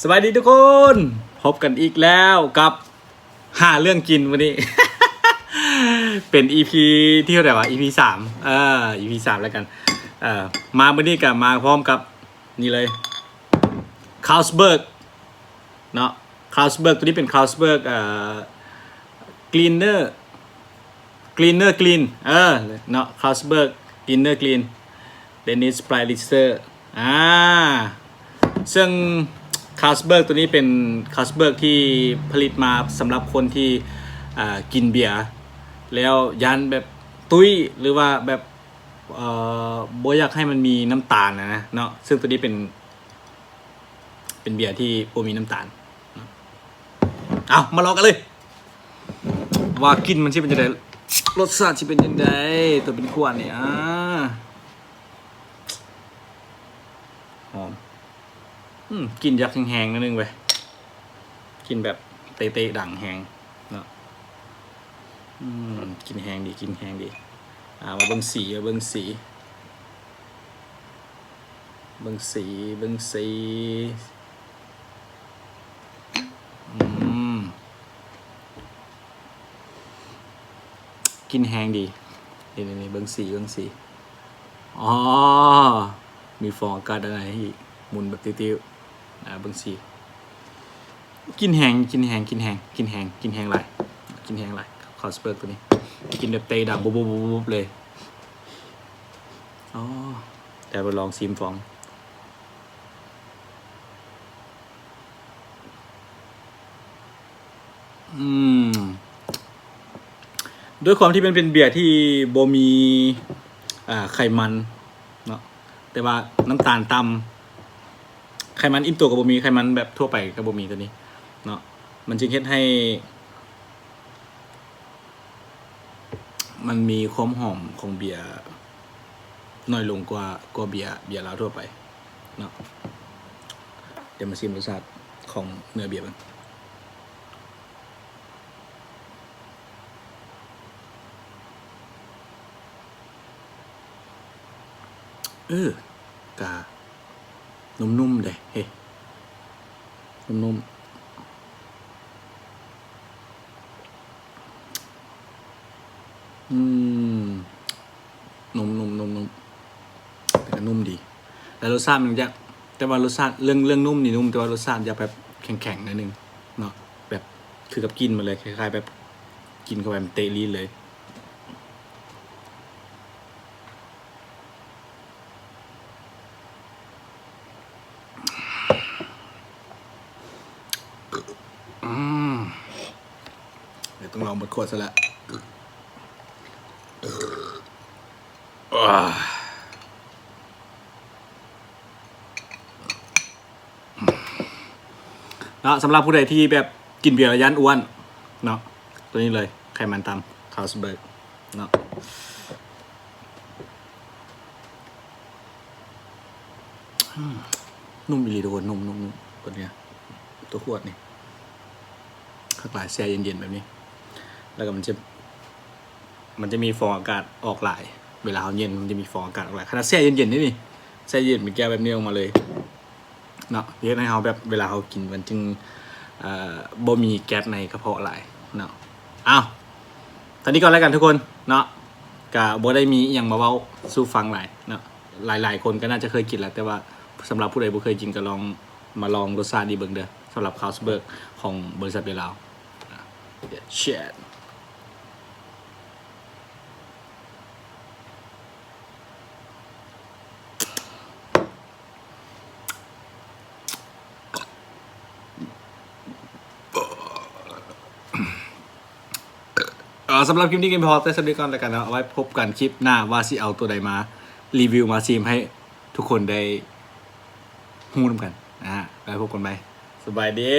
สวัสดีทุกคน พบกันอีกแล้วกับหาเรื่องกินวันนี้ เป็น EP ที่เท่าไหร่วะ EP สามเออ EP สามแล้วกัน เออมาวันนี้กับมาพร้อมกับนี่เลยคาวสเบิร์กเนาะคาวสเบิร์กตัวนี้เป็นคาวสเบิร์กเอ่อกลีนเนอร์กลีนเนอร์กลีนเออเนาะคาวสเบิร์กกลีนเนอร์กลีนเดนิสปลายลิสเซอร์อ่าซึ่ง คาสเบิร์กตัวนี้เป็นคาสเบิร์กที่ผลิตมาสำหรับคนที่กินเบียร์แล้วยันแบบตุ้ยหรือว่าแบบเอ่อบ่อยากให้มันมีน้ำตาลนะนะเนาะซึ่งตัวนี้เป็น เป็นเบียร์ที่บ่มีน้ำตาล เอามาลองกันเลย ว่ากินมันที่เป็นยังไงรสชาติที่เป็นยังไงตัวเป็นขวดเนี่ยอ่าหอม กินยักษ์แห้งๆนิดนึงเว้ยกินแบบเตะๆดังแห้งเนาะกินแห้งดีกินแห้งดี อ่ามาเบิ่งสีเบิ่งสี เบิ่งสีเบิ่งสีกินแห้งดีนี่นี่นี่เบิ่งสีเบิ่งสีอ๋อมีฟองอากาศอะไรอีกหมุนแบบติ้วๆ อ่าเบิ่งสีกินแหงกินแหงกินแหงกินแหงกินแหงหลายกินแหงหลายคอสเปิร์กตัวนี้ กินแบบเตะดังบุบบุบบุบบุบเลยอ๋อแต่ไปลองซิมฟองอืมด้วยความที่มันเป็นเบียร์ที่โบมีอ่าไขมันเนาะแต่ว่าน้ำตาลต่ำ ไขมันอิ่มตัวกับบะหมี่ไขมันแบบทั่วไปกับบะหมี่ตัวนี้เนาะมันจึงเฮ็ดให้ มันมีความหอมของเบียร์น้อยลงกว่ากว่าเบียร์เบียร์ลาวทั่วไปเนาะเดี๋ยวมาชิมรสชาติของเนื้อเบียร์กันเออกา นุ่มๆเลยเฮ้นุ่มๆอืมนุ่มนุ่มนุ่มนุ่มแต่ก็นุ่มดี แต่รสชาติมันจะแต่ว่ารสชาติเรื่องเรื่องนุ่มนี่นุ่ม แต่ว่ารสชาติจะแบบแข็งๆนิดนึงเนาะแบบคือกับกินมาเลยคล้ายๆแบบกินเข้าไปมันเตะลิ้นเลย อืมเดี๋ยวต้องลองหมดขวดซะละเนาะสำหรับผู้ใดที่แบบกินเบียร์ระยันอ้วนเนาะตัวนี้เลยไขมันต่ำคาสเบิร์กเนาะนุ่มอีหลีทุกคนนุ่มนุ่มนุ่มตัวเนี้ยตัวขวดนี่ ข้างหลายแช่เย็นๆแบบนี้ แล้วก็มันจะ มันจะมีฟองอากาศออกหลาย เวลาเย็นมันจะมีฟองอากาศออกหลายขนาดแช่เย็นๆนี่นี่แช่เย็นเป็นแก้วแบบนี้ออกมาเลยเนาะเพื่อให้เขาแบบเวลาเขากินมันจึงบ่มีแก๊สในกระเพาะหลายเนาะอ้าวตอนนี้ก่อนแล้วกันทุกคนเนาะกะบ่ได้มีอย่างมาเว้าสู้ฟังหลายเนาะหลายๆ คนก็น่าจะเคยกินแล้วแต่ว่าสำหรับผู้ใดบ่เคยกินก็ลองมาลองรสชาติดีเบิ่งเด้อสำหรับคาสเบิร์กของบริษัทเบลลาว shit สำหรับคลิปนี้กันพอแต่สำหรับก่อนแล้วกันนะเอาไว้พบกันคลิปหน้าว่าสิเอาตัวใดมา รีวิวมาซีมให้ทุกคนได้ฮู้นกันนะฮะไว้พบกันไหมสบายดี